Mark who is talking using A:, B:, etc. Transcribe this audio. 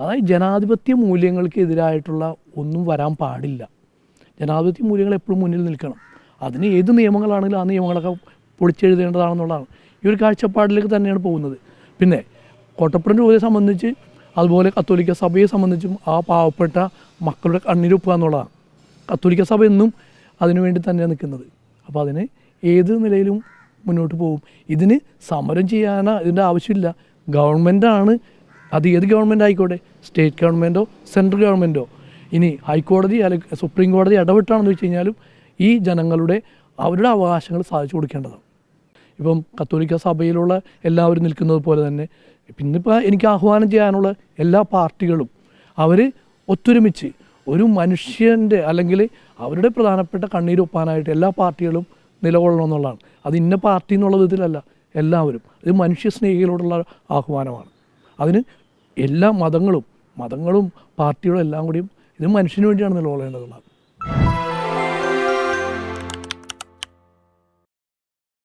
A: അതായത് ജനാധിപത്യ മൂല്യങ്ങൾക്ക് എതിരായിട്ടുള്ള ഒന്നും വരാൻ പാടില്ല. ജനാധിപത്യ മൂല്യങ്ങൾ എപ്പോഴും മുന്നിൽ നിൽക്കണം. അതിന് ഏത് നിയമങ്ങളാണെങ്കിലും ആ നിയമങ്ങളൊക്കെ പൊളിച്ചെഴുതേണ്ടതാണെന്നുള്ളതാണ്. ഈ ഒരു കാഴ്ചപ്പാടിലേക്ക് തന്നെയാണ് പോകുന്നത്. പിന്നെ കോട്ടപ്പുറം രൂപയെ സംബന്ധിച്ച് അതുപോലെ കത്തോലിക്ക സഭയെ സംബന്ധിച്ചും ആ പാവപ്പെട്ട മക്കളുടെ കണ്ണീരൊപ്പുക എന്നുള്ളതാണ്. കത്തോലിക്ക സഭ എന്നും അതിനുവേണ്ടി തന്നെയാണ് നിൽക്കുന്നത്. അപ്പോൾ അതിന് ഏത് നിലയിലും മുന്നോട്ട് പോകും. ഇതിന് സമരം ചെയ്യാനോ ഇതിന്റെ ആവശ്യമില്ല. ഗവൺമെന്റാണ് അത് ഏത് ഗവൺമെന്റ് ആയിക്കോട്ടെ? സ്റ്റേറ്റ് ഗവൺമെന്റോ സെൻട്രൽ ഗവൺമെന്റോ ഇനി ഹൈക്കോടതി അല്ലെങ്കിൽ സുപ്രീം കോടതി ഇടപെട്ടാണെന്ന് വെച്ച് കഴിഞ്ഞാലും ഈ ജനങ്ങളുടെ അവരുടെ അവകാശങ്ങൾ സാധിച്ചു കൊടുക്കേണ്ടതാണ്. ഇപ്പം കത്തോലിക്ക സഭയിലുള്ള എല്ലാവരും നിൽക്കുന്നത് പോലെ തന്നെ പിന്നിപ്പോൾ എനിക്ക് ആഹ്വാനം ചെയ്യാനുള്ള എല്ലാ പാർട്ടികളും അവർ ഒത്തൊരുമിച്ച് ഒരു മനുഷ്യന്റെ അല്ലെങ്കിൽ അവരുടെ പ്രധാനപ്പെട്ട കണ്ണീരൊപ്പാനായിട്ട് എല്ലാ പാർട്ടികളും നിലകൊള്ളണം എന്നുള്ളതാണ്. അത് ഇന്ന പാർട്ടി എന്നുള്ള വിധത്തിലല്ല എല്ലാവരും. ഇത് മനുഷ്യ സ്നേഹികളോടുള്ള ആഹ്വാനമാണ്. അതിന് എല്ലാ മതങ്ങളും മതങ്ങളും പാർട്ടികളും എല്ലാം കൂടിയും ഇത് മനുഷ്യന് വേണ്ടിയാണ് നിലകൊള്ളേണ്ടതുള്ളത്